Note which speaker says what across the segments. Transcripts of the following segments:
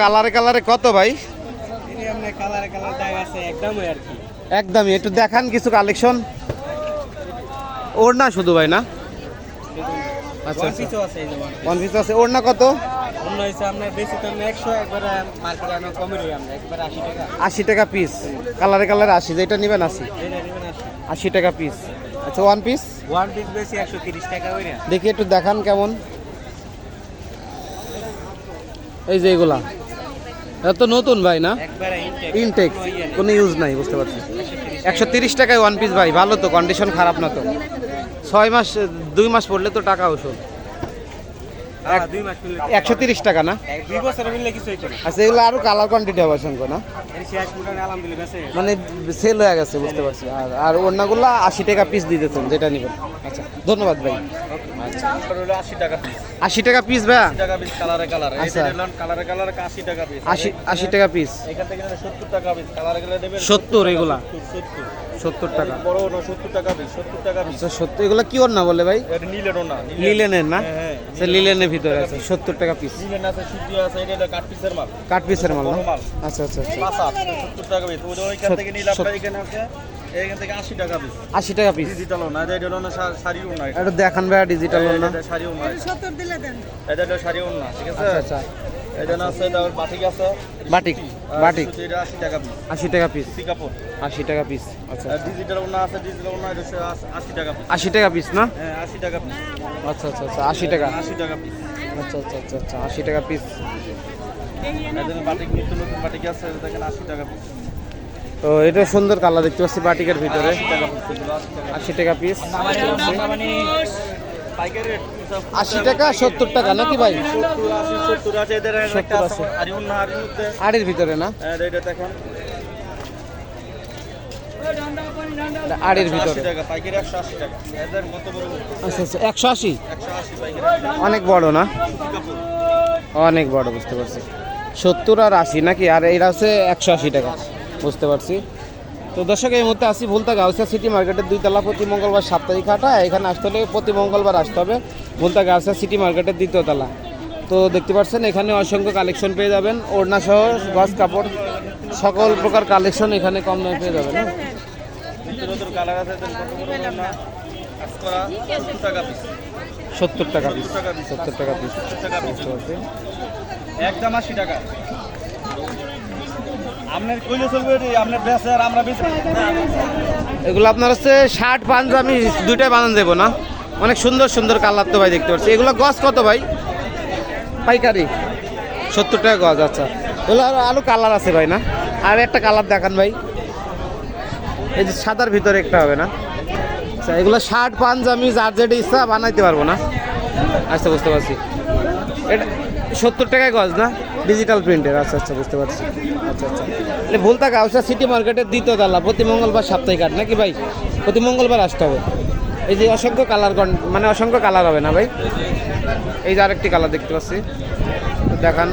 Speaker 1: কালারে কালারে কত ভাই?
Speaker 2: একদমই
Speaker 1: একটু দেখান কিছু কালেকশন ওর না শুধু ভাই না? আচ্ছা
Speaker 2: ওয়ান
Speaker 1: আচ্ছা। ওয়ান পিস আছে ওর না কত?
Speaker 2: আশি টাকা।
Speaker 1: পিস কালারে কালারে আশি যেটা নেবেন আশি। টাকা পিস আচ্ছা ওয়ান পিস
Speaker 2: ওয়ান পিস বেশি একশো তিরিশ টাকা না
Speaker 1: দেখি একটু দেখান কেমন। এই যে এগুলা। এটা তো নতুন ভাই না?
Speaker 2: ইনটেক
Speaker 1: কোনো ইউজ নাই বুঝতে পারছি। একশো তিরিশ টাকায় ওয়ান পিস ভাই ভালো তো কন্ডিশন খারাপ না তো। ছয় মাস দুই মাস পড়লে তো টাকা ওষুধ।
Speaker 2: হ্যাঁ,
Speaker 1: একশো তিরিশ টাকা না? আচ্ছা এগুলো আরও কালার কোয়ান্টিটি হবে সঙ্গে না। মানে সেল হয়ে গেছে বুঝতে পারছি। আর আর অন্যগুলো আশি টাকা পিস দিতেছেন যেটা নেবেন। আচ্ছা ধন্যবাদ ভাই।
Speaker 2: আশি টাকা পিস
Speaker 1: ভাইয়া?
Speaker 2: টাকা পিস কালারে
Speaker 1: আচ্ছা।
Speaker 2: কালারে আশি টাকা পিস
Speaker 1: আশি আশি টাকা পিস
Speaker 2: এখান থেকে সত্তর টাকা পিস কালারে কালার
Speaker 1: সত্তর এগুলা।
Speaker 2: সত্তর
Speaker 1: সত্তর। টাকা।
Speaker 2: বড় না সত্তর টাকা পিস সত্তর টাকা পিস
Speaker 1: আচ্ছা সত্তর। এগুলো কি ওর না বলে ভাই?
Speaker 2: নীলেরও না
Speaker 1: লিলেনের না?
Speaker 2: হ্যাঁ, হ্যাঁ।
Speaker 1: আচ্ছা লিলেনের ভিতরে আছে সত্তর টাকা পিস
Speaker 2: নীলেন আছে সুতি আছে এটা কাঠ পিসের মাল।
Speaker 1: কাঠ পিসের মাল। আচ্ছা আচ্ছা আচ্ছা।
Speaker 2: পাঁচা সত্তর টাকা পিস ওই ওইখান থেকে নিলে আপনার এখানে আছে এখান থেকে আশি টাকা পিস
Speaker 1: আশি টাকা পিস
Speaker 2: ডিজিটালও না এটা হলো না শাড়িও না এটা
Speaker 1: দেখান ডিজিটাল না
Speaker 2: এটা শাড়িও না
Speaker 3: সত্তর দিলে দেন
Speaker 2: এটা হলো শাড়িও না ঠিক আছে
Speaker 1: আচ্ছা আচ্ছা
Speaker 2: এটা না আছে এটা বাটিক আছে
Speaker 1: বাটিক বাটিক
Speaker 2: এটা আশি টাকা পিস
Speaker 1: আশি টাকা পিস
Speaker 2: সি কাপড়
Speaker 1: আশি টাকা পিস আচ্ছা
Speaker 2: আর ডিজিটাল না আছে ডিজিটাল না এটা টাকা পিস
Speaker 1: আশি টাকা পিস না
Speaker 2: হ্যাঁ আশি টাকা পিস
Speaker 1: আচ্ছা আচ্ছা আচ্ছা আশি টাকা
Speaker 2: আশি টাকা পিস
Speaker 1: আচ্ছা আচ্ছা আচ্ছা আচ্ছা আশি টাকা পিস
Speaker 2: বাটিক নতুন নতুন বাটিক আছে দেখেন আশি টাকা পিস
Speaker 1: তো এটা সুন্দর কালার দেখতে পাচ্ছি বাটিকের ভিতরে।
Speaker 2: আশি টাকা পিস আশি টাকা
Speaker 1: সত্তর টাকা, নাকি ভাই? আড়ির ভিতরে না? আড়ির ভিতরে। আচ্ছা আচ্ছা একশো আশি? অনেক বড় না? অনেক বড়, বুঝতে পারছি। সত্তর আর আশি নাকি? আর এটা হচ্ছে একশো আশি টাকা। বুঝতে পারছি। তো দর্শক, এই মুহূর্তে আসি ভুলতা গাউসিয়া সিটি মার্কেটের দুইতলা প্রতি মঙ্গলবার সাপ্তাহিক হাটা। এখানে আসতে হলে প্রতি মঙ্গলবার আসতে হবে ভুলতা গাউসিয়া সিটি মার্কেটের দ্বিতীয় তলা। তো দেখতে পাচ্ছেন, এখানে অসংখ্য কালেকশন পেয়ে যাবেন। ওড়না সহ গজ কাপড়, সকল প্রকার কালেকশন এখানে কম দামে পেয়ে যাবেন হ্যাঁ?
Speaker 2: সত্তর টাকা পিস।
Speaker 1: সত্তর টাকা পিস।
Speaker 2: একদম আশি টাকা। আপনার
Speaker 1: এগুলো আপনার হচ্ছে শার্ট পাঞ্জাবি দুইটাই বানান দেবো না। অনেক সুন্দর সুন্দর কালার তো ভাই দেখতে পাচ্ছি। এগুলো গজ কত ভাই? পাইকারি। সত্তর টাকা গজ আচ্ছা। এগুলো আরও আরও কালার আছে ভাই, না? আর একটা কালার দেখান ভাই। এই যে সাদার ভিতরে একটা হবে, না? আচ্ছা এগুলো শার্ট পাঞ্জাবি যার যেটা ইচ্ছা বানাইতে পারব, না? আচ্ছা বুঝতে পারছি। এটা সত্তর টাকায় গজ না? ডিজিটাল প্রিন্টের আচ্ছা আচ্ছা বুঝতে পারছি। আচ্ছা আচ্ছা। এটা ভুলতা গাউসা সিটি মার্কেটের দ্বিতীয় তালা, প্রতি মঙ্গলবার সাপ্তাহিক হাট নাকি ভাই? প্রতি মঙ্গলবার আসতে হবে। এই যে অসংখ্য কালার মানে অসংখ্য কালার হবে না ভাই? এই যে আরেকটি কালার দেখতে পাচ্ছি। দেখান।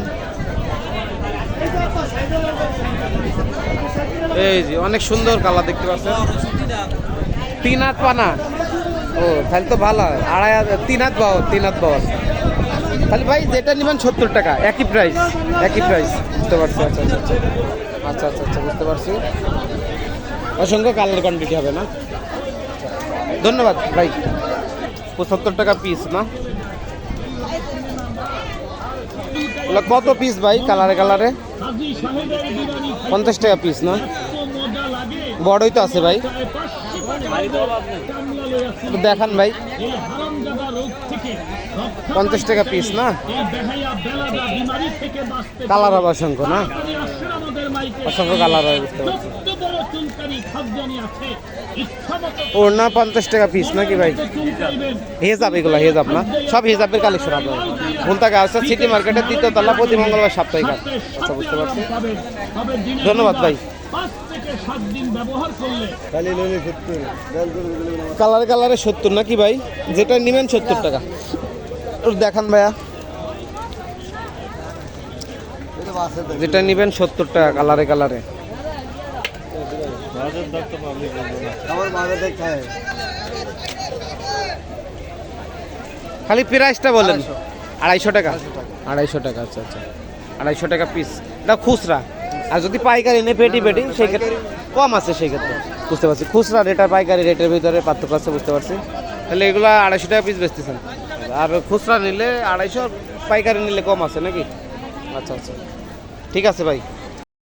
Speaker 1: এই যে অনেক সুন্দর কালার দেখতে পাচ্ছেন। তিন হাত পানা। ও, তাহলে তো ভালো হয়। আড়াই হাজার তিন হাত পাওয়া তিন হাত পাওয়া তাহলে ভাই যেটা নেবেন সত্তর টাকা, একই প্রাইস একই প্রাইস বুঝতে পারছি আচ্ছা আচ্ছা আচ্ছা। আচ্ছা আচ্ছা আচ্ছা বুঝতে পারছি। অসংখ্য কালার কোয়ান্টিটি হবে, না? ধন্যবাদ, ভাই। পঁচাত্তর টাকা পিস না? কত পিস ভাই, কালারে কালারে? পঞ্চাশ টাকা পিস না? বড়ই তো আছে ভাই। দেখান ভাই। পঞ্চাশ টাকা পিস না? কালার হবে অসংখ্য, না? অসংখ্য কালার হবে, বুঝতে পারছি। ওর না পঞ্চাশ টাকা পিস নাকি ভাই? হেজাব, এগুলো হেজাব না? সব হেজাবের কালেকশন আপনার ভুলতা গাছ সিটি মার্কেটের দ্বিতীয় তলা প্রতি মঙ্গলবার সাপ্তাহিক আচ্ছা বুঝতে পারছি। ধন্যবাদ ভাই। কালারে কালারে সত্তর নাকি ভাই? যেটা নেবেন সত্তর টাকা। দেখান ভাইয়া। যেটা নেবেন সত্তর টাকা কালারে কালারে। খালি প্রাইসটা বলেন। আড়াইশো। টাকা? আড়াইশো টাকা। আচ্ছা আচ্ছা। আড়াইশো টাকা পিস এটা খুচরা। আর যদি পাইকারি নেই পেটি পেটি সেই ক্ষেত্রে কম আছে সেই ক্ষেত্রে। বুঝতে পারছি। খুচরা রেট আর পাইকারি রেটের ভিতরে পার্থক্য আছে বুঝতে পারছি। তাহলে এগুলো আড়াইশো টাকা পিস বেচতেছেন? আর খুচরা নিলে আড়াইশো পাইকারি নিলে কম আছে নাকি? আচ্ছা আচ্ছা। ঠিক আছে ভাই।